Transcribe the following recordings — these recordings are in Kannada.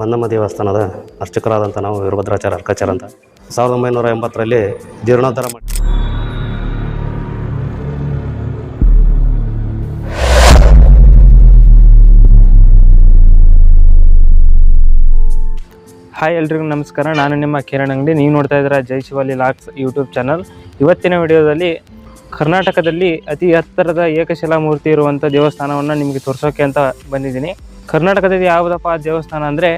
ಬನ್ನಮ್ಮ ದೇವಸ್ಥಾನದ ಅರ್ಚಕರಾದಂಥ ನಾವು ವೀರಭದ್ರಾಚಾರ್ಯ ಅರ್ಕಾಚಾರ ಅಂತ. ಸಾವಿರದ ಒಂಬೈನೂರ ಎಂಬತ್ತರಲ್ಲಿ ಜೀರ್ಣೋದ್ಧಾರ ಮಾಡಿ ಹಾಯ್ ಎಲ್ರಿಗೂ ನಮಸ್ಕಾರ. ನಾನು ನಿಮ್ಮ ಕಿರಣ್ ಅಂಗಡಿ. ನೀವು ನೋಡ್ತಾ ಇದ್ದೀರಾ Jai Shivali locks YouTube channel. ಇವತ್ತಿನ ವಿಡಿಯೋದಲ್ಲಿ ಕರ್ನಾಟಕದಲ್ಲಿ ಅತಿ ಎತ್ತರದ ಏಕಶಿಲಾ ಮೂರ್ತಿ ಇರುವಂಥ ದೇವಸ್ಥಾನವನ್ನು ನಿಮಗೆ ತೋರಿಸೋಕೆ ಅಂತ ಬಂದಿದ್ದೀನಿ. ಕರ್ನಾಟಕದಲ್ಲಿ ಯಾವುದಪ್ಪ ದೇವಸ್ಥಾನ ಅಂದರೆ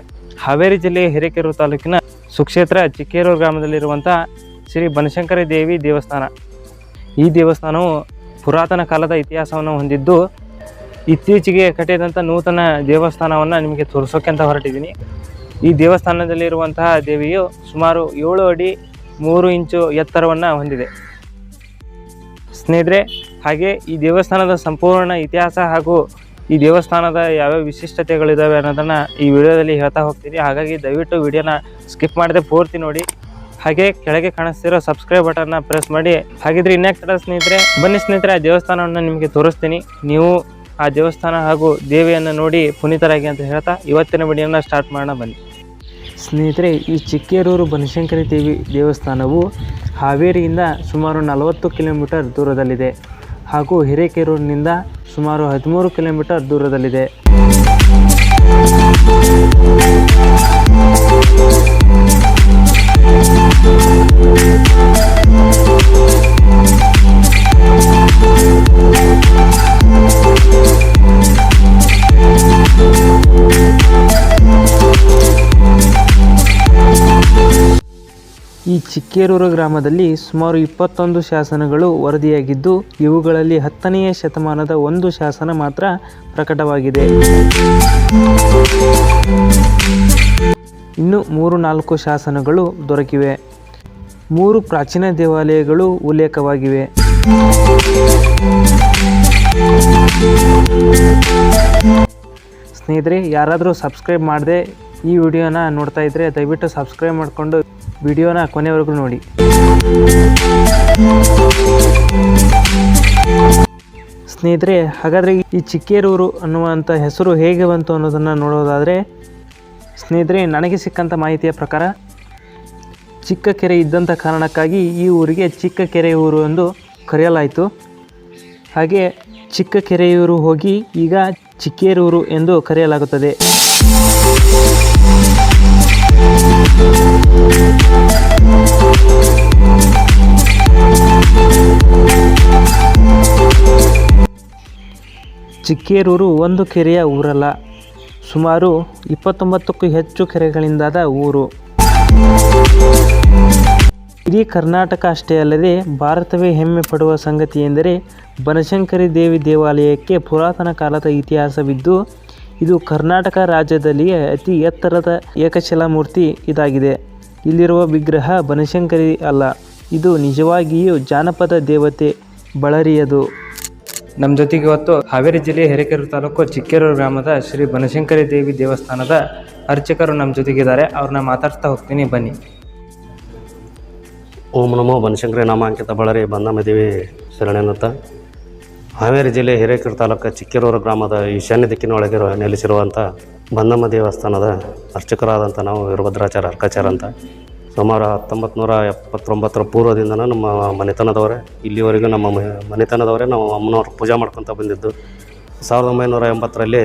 ಹಾವೇರಿ ಜಿಲ್ಲೆಯ ಹಿರೇಕೆರೂರು ತಾಲೂಕಿನ ಸುಕ್ಷೇತ್ರ ಚಿಕ್ಕೇರೂರು ಗ್ರಾಮದಲ್ಲಿರುವಂಥ ಶ್ರೀ ಬನಶಂಕರಿ ದೇವಿ ದೇವಸ್ಥಾನ. ಈ ದೇವಸ್ಥಾನವು ಪುರಾತನ ಕಾಲದ ಇತಿಹಾಸವನ್ನು ಹೊಂದಿದ್ದು ಇತ್ತೀಚೆಗೆ ಕಟ್ಟಿದಂಥ ನೂತನ ದೇವಸ್ಥಾನವನ್ನು ನಿಮಗೆ ತೋರಿಸೋಕೆ ಅಂತ ಹೊರಟಿದ್ದೀನಿ. ಈ ದೇವಸ್ಥಾನದಲ್ಲಿರುವಂತಹ ದೇವಿಯು ಸುಮಾರು ಏಳು ಅಡಿ ಮೂರು ಇಂಚು ಎತ್ತರವನ್ನು ಹೊಂದಿದೆ. ಸ್ನೇಹಿತರೆ, ಹಾಗೆ ಈ ದೇವಸ್ಥಾನದ ಸಂಪೂರ್ಣ ಇತಿಹಾಸ ಹಾಗೂ ಈ ದೇವಸ್ಥಾನದ ಯಾವ್ಯಾವ ವಿಶಿಷ್ಟತೆಗಳಿದ್ದಾವೆ ಅನ್ನೋದನ್ನು ಈ ವಿಡಿಯೋದಲ್ಲಿ ಹೇಳ್ತಾ ಹೋಗ್ತೀನಿ ಹಾಗಾಗಿ ದಯವಿಟ್ಟು ವಿಡಿಯೋನ ಸ್ಕಿಪ್ ಮಾಡದೆ ಪೂರ್ತಿ ನೋಡಿ. ಹಾಗೆ ಕೆಳಗೆ ಕಾಣಿಸ್ತಿರೋ ಸಬ್ಸ್ಕ್ರೈಬ್ ಬಟನ್ನ ಪ್ರೆಸ್ ಮಾಡಿ. ಹಾಗಿದ್ರೆ ಇನ್ಯಾಕ್ ಸ್ನೇಹಿತರೆ, ಬನ್ನಿ ಸ್ನೇಹಿತರೆ, ಆ ದೇವಸ್ಥಾನವನ್ನು ನಿಮಗೆ ತೋರಿಸ್ತೀನಿ. ನೀವು ಆ ದೇವಸ್ಥಾನ ಹಾಗೂ ದೇವಿಯನ್ನು ನೋಡಿ ಪುನೀತರಾಗಿ ಅಂತ ಹೇಳ್ತಾ ಇವತ್ತಿನ ವಿಡಿಯೋನ ಸ್ಟಾರ್ಟ್ ಮಾಡೋಣ ಬನ್ನಿ. ಸ್ನೇಹಿತರೆ, ಈ ಚಿಕ್ಕೇರೂರು ಬನಶಂಕರಿ ದೇವಿ ದೇವಸ್ಥಾನವು ಹಾವೇರಿಯಿಂದ ಸುಮಾರು ನಲವತ್ತು ಕಿಲೋಮೀಟರ್ ದೂರದಲ್ಲಿದೆ ಹಾಗೂ ಹಿರೇಕೆರೂರಿನಿಂದ ಸುಮಾರು ಹದಿಮೂರು ಕಿಲೋಮೀಟರ್ ದೂರದಲ್ಲಿದೆ. ಈ ಚಿಕ್ಕೇರೂರು ಗ್ರಾಮದಲ್ಲಿ ಸುಮಾರು ಇಪ್ಪತ್ತೊಂದು ಶಾಸನಗಳು ವರದಿಯಾಗಿದ್ದು, ಇವುಗಳಲ್ಲಿ ಹತ್ತನೆಯ ಶತಮಾನದ ಒಂದು ಶಾಸನ ಮಾತ್ರ ಪ್ರಕಟವಾಗಿದೆ. ಇನ್ನು ಮೂರು ನಾಲ್ಕು ಶಾಸನಗಳು ದೊರಕಿವೆ. ಮೂರು ಪ್ರಾಚೀನ ದೇವಾಲಯಗಳು ಉಲ್ಲೇಖವಾಗಿವೆ. ಸ್ನೇಹಿತರೆ, ಯಾರಾದರೂ ಸಬ್ಸ್ಕ್ರೈಬ್ ಮಾಡದೆ ಈ ವಿಡಿಯೋನ ನೋಡ್ತಾ ಇದ್ದರೆ ದಯವಿಟ್ಟು ಸಬ್ಸ್ಕ್ರೈಬ್ ಮಾಡಿಕೊಂಡು ವಿಡಿಯೋನ ಕೊನೆವರೆಗೂ ನೋಡಿ. ಸ್ನೇಹಿತರೆ, ಹಾಗಾದರೆ ಈ ಚಿಕ್ಕೇರೂರು ಅನ್ನುವಂಥ ಹೆಸರು ಹೇಗೆ ಬಂತು ಅನ್ನೋದನ್ನು ನೋಡೋದಾದರೆ, ಸ್ನೇಹಿತರೆ, ನನಗೆ ಸಿಕ್ಕಂಥ ಮಾಹಿತಿಯ ಪ್ರಕಾರ ಚಿಕ್ಕ ಕೆರೆ ಇದ್ದಂಥ ಕಾರಣಕ್ಕಾಗಿ ಈ ಊರಿಗೆ ಚಿಕ್ಕ ಕೆರೆಯೂರು ಎಂದು ಕರೆಯಲಾಯಿತು. ಹಾಗೆ ಚಿಕ್ಕ ಕೆರೆಯೂರು ಹೋಗಿ ಈಗ ಚಿಕ್ಕೇರೂರು ಎಂದು ಕರೆಯಲಾಗುತ್ತದೆ. ಚಿಕ್ಕೇರೂರು ಒಂದು ಕೆರೆಯ ಊರಲ್ಲ, ಸುಮಾರು ಇಪ್ಪತ್ತೊಂಬತ್ತಕ್ಕೂ ಹೆಚ್ಚು ಕೆರೆಗಳಿಂದಾದ ಊರು. ಇಡೀ ಕರ್ನಾಟಕ ಅಷ್ಟೇ ಅಲ್ಲದೆ ಭಾರತವೇ ಹೆಮ್ಮೆ ಪಡುವ ಸಂಗತಿ ಎಂದರೆ ಬನಶಂಕರಿ ದೇವಿ ದೇವಾಲಯಕ್ಕೆ ಪುರಾತನ ಕಾಲದ ಇತಿಹಾಸವಿದ್ದು ಇದು ಕರ್ನಾಟಕ ರಾಜ್ಯದಲ್ಲಿಯೇ ಅತಿ ಎತ್ತರದ ಏಕಶಿಲಾ ಮೂರ್ತಿ ಇದಾಗಿದೆ. ಇಲ್ಲಿರುವ ವಿಗ್ರಹ ಬನಶಂಕರಿ ಅಲ್ಲ ಇದು ನಿಜವಾಗಿಯೂ ಜಾನಪದ ದೇವತೆ ಬಳರಿಯದು ನಮ್ಮ ಜೊತೆಗೆ ಇವತ್ತು ಹಾವೇರಿ ಜಿಲ್ಲೆಯ ಹಿರೇಕೆರೂರು ತಾಲೂಕು ಚಿಕ್ಕೇರೂರು ಗ್ರಾಮದ ಶ್ರೀ ಬನಶಂಕರಿ ದೇವಿ ದೇವಸ್ಥಾನದ ಅರ್ಚಕರು ನಮ್ಮ ಜೊತೆಗಿದ್ದಾರೆ. ಅವ್ರನ್ನ ಮಾತಾಡ್ತಾ ಹೋಗ್ತೀನಿ ಬನ್ನಿ. ಓಂ ನಮೋ ಬನಶಂಕರಿ ನಾಮಾಂಕಿತ ಬಳರಿ ಬಂದಮ್ಮ ದೇವಿ ಶರಣೆನ್ನುತ್ತ ಹಾವೇರಿ ಜಿಲ್ಲೆ ಹಿರೇಕೆರೂರು ತಾಲೂಕು ಚಿಕ್ಕೇರೂರು ಗ್ರಾಮದ ಈಶಾನ್ಯ ದಿಕ್ಕಿನೊಳಗಿರುವ ನೆಲೆಸಿರುವಂಥ ಬಂದಮ್ಮ ದೇವಸ್ಥಾನದ ಅರ್ಚಕರಾದಂಥ ನಾವು ವೀರಭದ್ರಾಚಾರ್ಯ ಅರ್ಕಾಚಾರ ಅಂತ. ಸುಮಾರು ಹತ್ತೊಂಬತ್ತು ನೂರ ಎಪ್ಪತ್ತೊಂಬತ್ತರ ಪೂರ್ವದಿಂದನೂ ನಮ್ಮ ಮನೆತನದವರೇ, ಇಲ್ಲಿವರೆಗೂ ನಮ್ಮ ಮನೆತನದವರೇ ನಾವು ಅಮ್ಮನವ್ರ ಪೂಜೆ ಮಾಡ್ಕೊತ ಬಂದಿದ್ದು. ಸಾವಿರದ ಒಂಬೈನೂರ ಎಂಬತ್ತರಲ್ಲಿ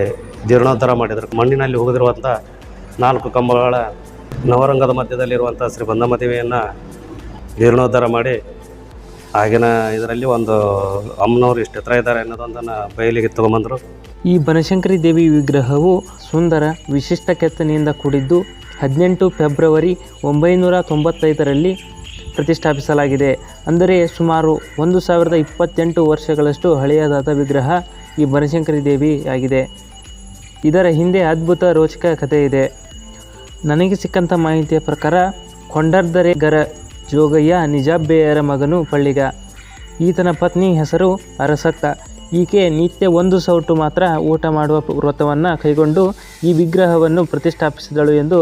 ಜೀರ್ಣೋದ್ಧಾರ ಮಾಡಿದರು. ಮಣ್ಣಿನಲ್ಲಿ ಹೋಗದಿರುವಂಥ ನಾಲ್ಕು ಕಂಬಗಳ ನವರಂಗದ ಮಧ್ಯದಲ್ಲಿರುವಂಥ ಶ್ರೀ ಬಂದಮ್ಮ ದೇವಿಯನ್ನು ಜೀರ್ಣೋದ್ಧಾರ ಮಾಡಿ ಆಗಿನ ಇದರಲ್ಲಿ ಒಂದು ಅಮ್ಮನವರು ಇಷ್ಟು ಎತ್ತರ ಇದ್ದಾರೆ ಅನ್ನೋದೊಂದನ್ನು ಬಯಲಿಗೆ ತಗೊಂಬಂದರು. ಈ ಬನಶಂಕರಿ ದೇವಿ ವಿಗ್ರಹವು ಸುಂದರ, ವಿಶಿಷ್ಟ ಕೆತ್ತನೆಯಿಂದ ಕೂಡಿದ್ದು ಹದಿನೆಂಟು ಫೆಬ್ರವರಿ ಒಂಬೈನೂರ ತೊಂಬತ್ತೈದರಲ್ಲಿ ಪ್ರತಿಷ್ಠಾಪಿಸಲಾಗಿದೆ. ಅಂದರೆ ಸುಮಾರು ಒಂದು ಸಾವಿರದ ಇಪ್ಪತ್ತೆಂಟು ವರ್ಷಗಳಷ್ಟು ಹಳೆಯದಾದ ವಿಗ್ರಹ ಈ ಬನಶಂಕರಿ ದೇವಿ ಆಗಿದೆ. ಇದರ ಹಿಂದೆ ಅದ್ಭುತ ರೋಚಕ ಕಥೆ ಇದೆ ನನಗೆ ಸಿಕ್ಕಂಥ ಮಾಹಿತಿಯ ಪ್ರಕಾರ ಕೊಂಡರ್ದರೆಗರ ಜೋಗಯ್ಯ ನಿಜಾಬ್ಬೆಯರ ಮಗನು ಪಳ್ಳಿಗ. ಈತನ ಪತ್ನಿ ಹೆಸರು ಅರಸಕ್ಕ. ಈಕೆ ನಿತ್ಯ ಒಂದು ಸೌಟು ಮಾತ್ರ ಊಟ ಮಾಡುವ ವ್ರತವನ್ನು ಕೈಗೊಂಡು ಈ ವಿಗ್ರಹವನ್ನು ಪ್ರತಿಷ್ಠಾಪಿಸಿದಳು ಎಂದು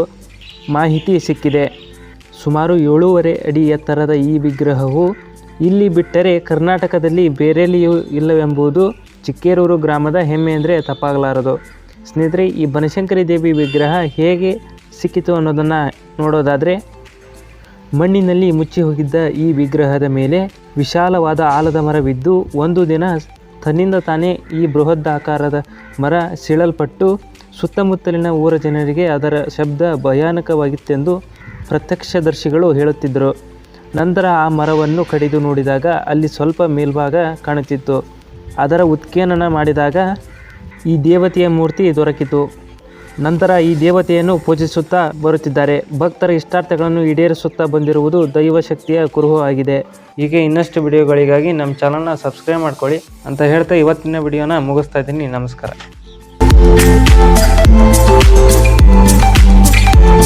ಮಾಹಿತಿ ಸಿಕ್ಕಿದೆ. ಸುಮಾರು ಏಳೂವರೆ ಅಡಿ ಎತ್ತರದ ಈ ವಿಗ್ರಹವು ಇಲ್ಲಿ ಬಿಟ್ಟರೆ ಕರ್ನಾಟಕದಲ್ಲಿ ಬೇರೆಲ್ಲಿಯೂ ಇಲ್ಲವೆಂಬುದು ಚಿಕ್ಕೇರೂರು ಗ್ರಾಮದ ಹೆಮ್ಮೆ ಅಂದರೆ ತಪ್ಪಾಗಲಾರದು. ಸ್ನೇಹಿತರೆ, ಈ ಬನಶಂಕರಿ ದೇವಿ ವಿಗ್ರಹ ಹೇಗೆ ಸಿಕ್ಕಿತು ಅನ್ನೋದನ್ನು ನೋಡೋದಾದರೆ ಮಣ್ಣಿನಲ್ಲಿ ಮುಚ್ಚಿ ಹೋಗಿದ್ದ ಈ ವಿಗ್ರಹದ ಮೇಲೆ ವಿಶಾಲವಾದ ಆಲದ ಮರವಿದ್ದು, ಒಂದು ದಿನ ತನ್ನಿಂದ ತಾನೇ ಈ ಬೃಹದಾಕಾರದ ಮರ ಸೀಳಲ್ಪಟ್ಟು ಸುತ್ತಮುತ್ತಲಿನ ಊರ ಜನರಿಗೆ ಅದರ ಶಬ್ದ ಭಯಾನಕವಾಗಿತ್ತೆಂದು ಪ್ರತ್ಯಕ್ಷದರ್ಶಿಗಳು ಹೇಳುತ್ತಿದ್ದರು. ನಂತರ ಆ ಮರವನ್ನು ಕಡಿದು ನೋಡಿದಾಗ ಅಲ್ಲಿ ಸ್ವಲ್ಪ ಮೇಲ್ಭಾಗ ಕಾಣುತ್ತಿತ್ತು. ಅದರ ಉತ್ಖನನ ಮಾಡಿದಾಗ ಈ ದೇವತೆಯ ಮೂರ್ತಿ ದೊರಕಿತು. ನಂತರ ಈ ದೇವತೆಯನ್ನು ಪೂಜಿಸುತ್ತಾ ಬರುತ್ತಿದ್ದಾರೆ. ಭಕ್ತರ ಇಷ್ಟಾರ್ಥಗಳನ್ನು ಈಡೇರಿಸುತ್ತಾ ಬಂದಿರುವುದು ದೈವಶಕ್ತಿಯ ಕುರುಹು ಆಗಿದೆ. ಹೀಗೆ ಇನ್ನಷ್ಟು ವಿಡಿಯೋಗಳಿಗಾಗಿ ನಮ್ಮ ಚಾನಲ್ನ ಸಬ್ಸ್ಕ್ರೈಬ್ ಮಾಡ್ಕೊಳ್ಳಿ ಅಂತ ಹೇಳ್ತಾ ಇವತ್ತಿನ ವಿಡಿಯೋನ ಮುಗಿಸ್ತಾ ಇದ್ದೀನಿ. ನಮಸ್ಕಾರ.